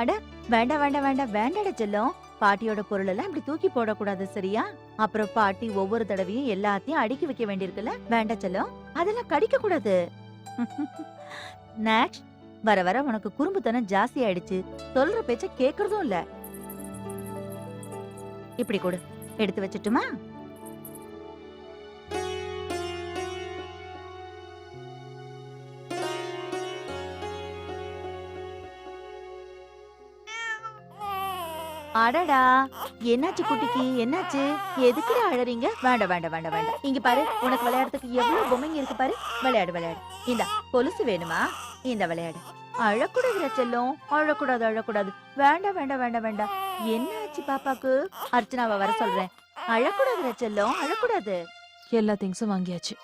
அட வேண்டாம் வேண்டாம் வேண்டாம் வேண்டாட செல்லம். பாட்டியோட பொருள் எல்லாம் இப்படி தூக்கி போடக்கூடாது சரியா? அப்புறம் பாட்டி ஒவ்வொரு தடவையும் எல்லாத்தையும் அடுக்கி வைக்க வேண்டியிருக்குல்ல? வேண்டாம் செல்லம் அதெல்லாம் கடிக்க கூடாது நேக்ஸ் வர வர உனக்கு குறும்புத்தனம் ஜாஸ்தி ஆயிடுச்சு. சொல்ற பேச்ச கேக்குறதும் இல்ல. இப்படி கொடு. எடுத்து வச்சுட்டுமா? அடடா. என்னாச்சு குட்டிக்கு? என்னாச்சு? எதுக்குடா அழறீங்க? வேண்டாம் வேண்டாம் வேண்டாம் வேண்டாம். இங்க பாரு உனக்கு விளையாடுறதுக்கு எவ்வளவு பொம்மைங்க இருக்கு பாரு. விளையாடு விளையாடு. இந்த கொலுசு வேணுமா? இந்த விளையாடு. அழக்கூடாது செல்லம். அழக்கூடாது அழக்கூடாது. வேண்டாம் வேண்டாம் வேண்டாம் வேண்டாம். என்னாச்சு பாப்பாக்கு? அர்ச்சனாவை வர சொல்றேன். அழக்கூடாது செல்லும் அழக்கூடாது. எல்லா திங்ஸும் வாங்கியாச்சு.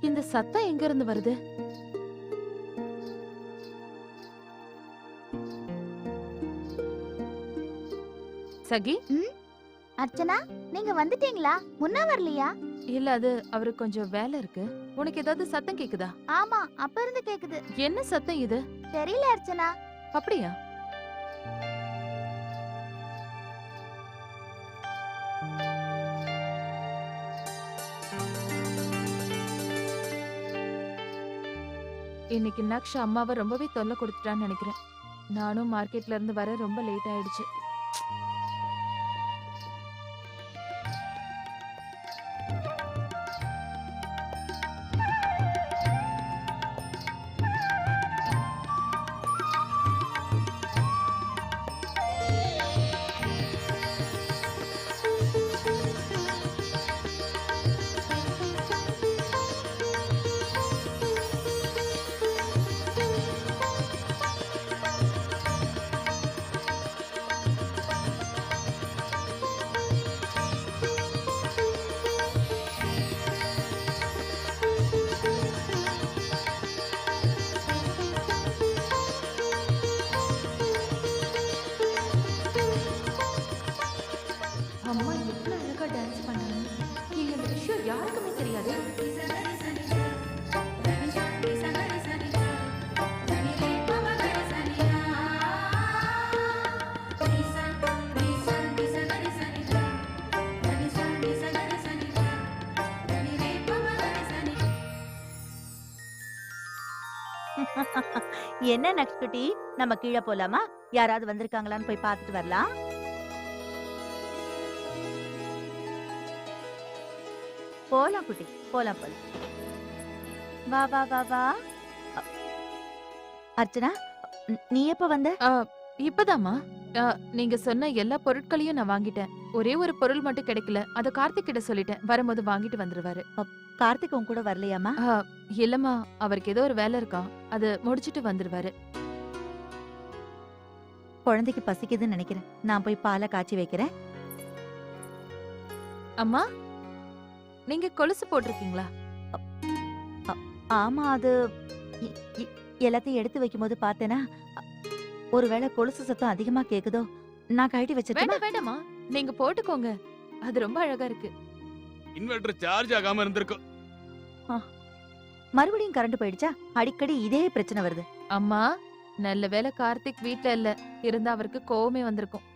இந்த சத்தம் எங்க இருந்து வருது? சகி. அர்ச்சனா நீங்க வந்துட்டீங்களா? முன்ன வரலையா? இல்ல அது அவருக்கு கொஞ்சம் வேலை இருக்கு. உனக்கு ஏதாவது சத்தம் கேக்குதா? ஆமா அப்ப இருந்து கேக்குது. என்ன சத்தம் இது? தெரியல அர்ச்சனா. அப்படியா? இன்னைக்கு நக்ஷ் அம்மாவை ரொம்பவே தொல்லை கொடுத்துட்டான்னு நினைக்கிறேன். நானும் மார்க்கெட்ல இருந்து வர ரொம்ப லேட் ஆயிடுச்சு. うん。அம்மா எவ்வளோ அழகாக டான்ஸ் பண்றாங்க. இந்த விஷயம் யாருக்குமே தெரியாது. என்ன நக்ஸ்குட்டி நம்ம கீழே போலாமா? யாராவது வந்திருக்காங்களான்னு போய் பார்த்துட்டு வரலாம். போலாம் குட்டி போலாம் போலாம். வா வா வா வா. அர்ச்சனா ந- எப்ப வந்த? இப்பதாம்மா. ஆ, நீங்க சொன்ன எல்லா பொருட்களையும் நான் வாங்கிட்டேன். ஒரே ஒரு பொருள் மட்டும் கிடைக்கல. அத கார்த்திக் கிட்ட சொல்லிட்டேன். வரும்போது வாங்கிட்டு வந்துருவாரு. கார்த்திக் உன் கூட வரலையாமா இல்லம்மா. அவருக்கு ஏதோ ஒரு வேலை இருக்கா. அது முடிச்சிட்டு வந்துருவாரு. குழந்தைக்கு பசிக்குதுன்னு நினைக்கிறேன். நான் போய் பாலை காய்ச்சி வைக்கிறேன். அம்மா நீங்க கொலுசு போட்டிருக்கீங்களா? ஆமா அது எல்லாத்தையும் எடுத்து வைக்கும்போது பார்த்தேனா ஒருவேளை கொலுசு சத்தம் அதிகமா கேக்குதோ நான் கழட்டி வச்சிருக்கேன் வேண்டாம் நீங்க போட்டுக்கோங்க. அது ரொம்ப அழகா இருக்கு. இன்வெர்டர் சார்ஜ் ஆகாம இருந்திருக்கும் மறுபடியும் கரண்ட் போயிடுச்சா? அடிக்கடி இதே பிரச்சனை வருது. அம்மா நல்ல வேளை கார்த்திக் வீட்ல இல்ல. இருந்தா அவருக்கு கோவமே வந்திருக்கும்.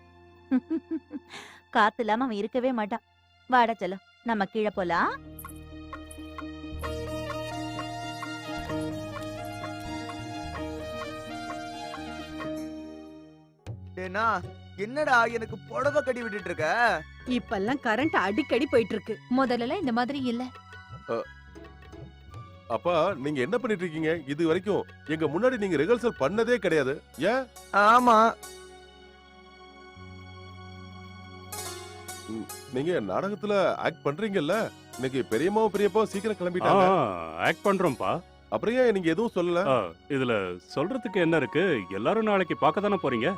காத்து இல்லாம அவன் இருக்கவே மாட்டான். வாடா செல்லம். நம்ம கீழே போலாம். டேனா என்னடா எனக்கு புடவை கட்டி விட்டுட்டு இருக்க? இப்பெல்லாம் கரண்ட் அடிக்கடி போயிட்டு இருக்கு முதல்ல இந்த மாதிரி இல்ல. அப்பா நீங்க என்ன பண்ணிட்டு இருக்கீங்க? இது வரைக்கும் எங்க முன்னாடி நீங்க ரிஹர்சல் பண்ணதே கிடையாது. ஏன்? ஆமா. நீங்க நாடகத்துல ஆக்ட் பண்றீங்கல்ல? இன்னைக்கு பெரியம்மாவும் பெரியப்பாவும் சீக்கிரம் கிளம்பிட்டாங்க. ஆக்ட் பண்றோம்ப்பா. அப்புறம் ஏன் நீங்க எதுவும் சொல்லல? இதுல சொல்றதுக்கு என்ன இருக்கு? எல்லாரும் நாளைக்கு பார்க்க தானே போறீங்க?